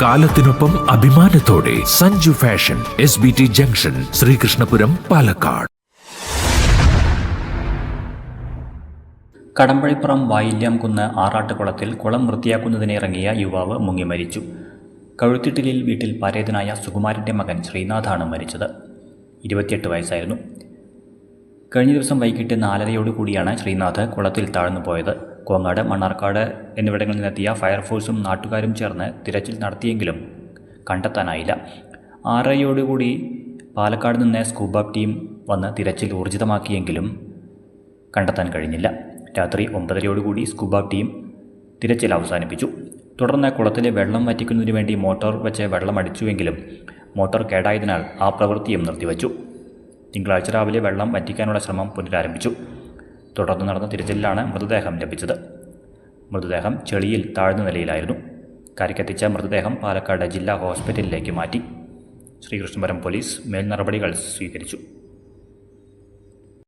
കാലത്തിനൊപ്പം അഭിമാനത്തോടെ Sanju fashion S B T junction Sreekrishnapuram Palakkad. Kadampazhipuram Vayilyamkunnu ആറാട്ടുകുളത്തിൽ കുളം വൃത്തിയാക്കുന്നതിനിറങ്ങിയ യുവാവ് മുങ്ങി മരിച്ചു. കഴുത്തിട്ടിലിൽ വീട്ടിൽ പരേതനായ സുകുമാരന്റെ മകൻ ശ്രീനാഥാണ് മരിച്ചത്. ഇരുപത്തിയെട്ട് വയസ്സായിരുന്നു. കഴിഞ്ഞ ദിവസം വൈകിട്ട് നാലരയോടുകൂടിയാണ് ശ്രീനാഥ് കുളത്തിൽ താഴ്ന്നു പോയത് കോങ്ങാട് മണ്ണാർക്കാട് എന്നിവിടങ്ങളിൽ നിന്നെത്തിയ ഫയർഫോഴ്സും നാട്ടുകാരും ചേർന്ന് തിരച്ചിൽ നടത്തിയെങ്കിലും കണ്ടെത്താനായില്ല. ആറരയോടുകൂടി പാലക്കാട് നിന്ന് സ്കൂബ ടീം വന്ന് തിരച്ചിൽ ഊർജിതമാക്കിയെങ്കിലും കണ്ടെത്താൻ കഴിഞ്ഞില്ല. രാത്രി ഒമ്പതരയോടുകൂടി സ്കൂബ ടീം തിരച്ചിൽ അവസാനിപ്പിച്ചു. തുടർന്ന് കുളത്തിലെ വെള്ളം വറ്റിക്കുന്നതിന് വേണ്ടി മോട്ടോർ വെച്ച് വെള്ളം അടിച്ചുവെങ്കിലും മോട്ടോർ കേടായതിനാൽ ആ പ്രവൃത്തിയും നിർത്തിവച്ചു. തിങ്കളാഴ്ച രാവിലെ വെള്ളം വറ്റിക്കാനുള്ള ശ്രമം പുനരാരംഭിച്ചു. തുടർന്ന് നടന്ന തിരച്ചിലിലാണ് മൃതദേഹം ലഭിച്ചത്. മൃതദേഹം ചെളിയിൽ താഴ്ന്ന നിലയിലായിരുന്നു. കരക്കെത്തിച്ച മൃതദേഹം പാലക്കാട് ജില്ലാ ഹോസ്പിറ്റലിലേക്ക് മാറ്റി. ശ്രീകൃഷ്ണപുരം പോലീസ് മേൽനടപടികൾ സ്വീകരിച്ചു.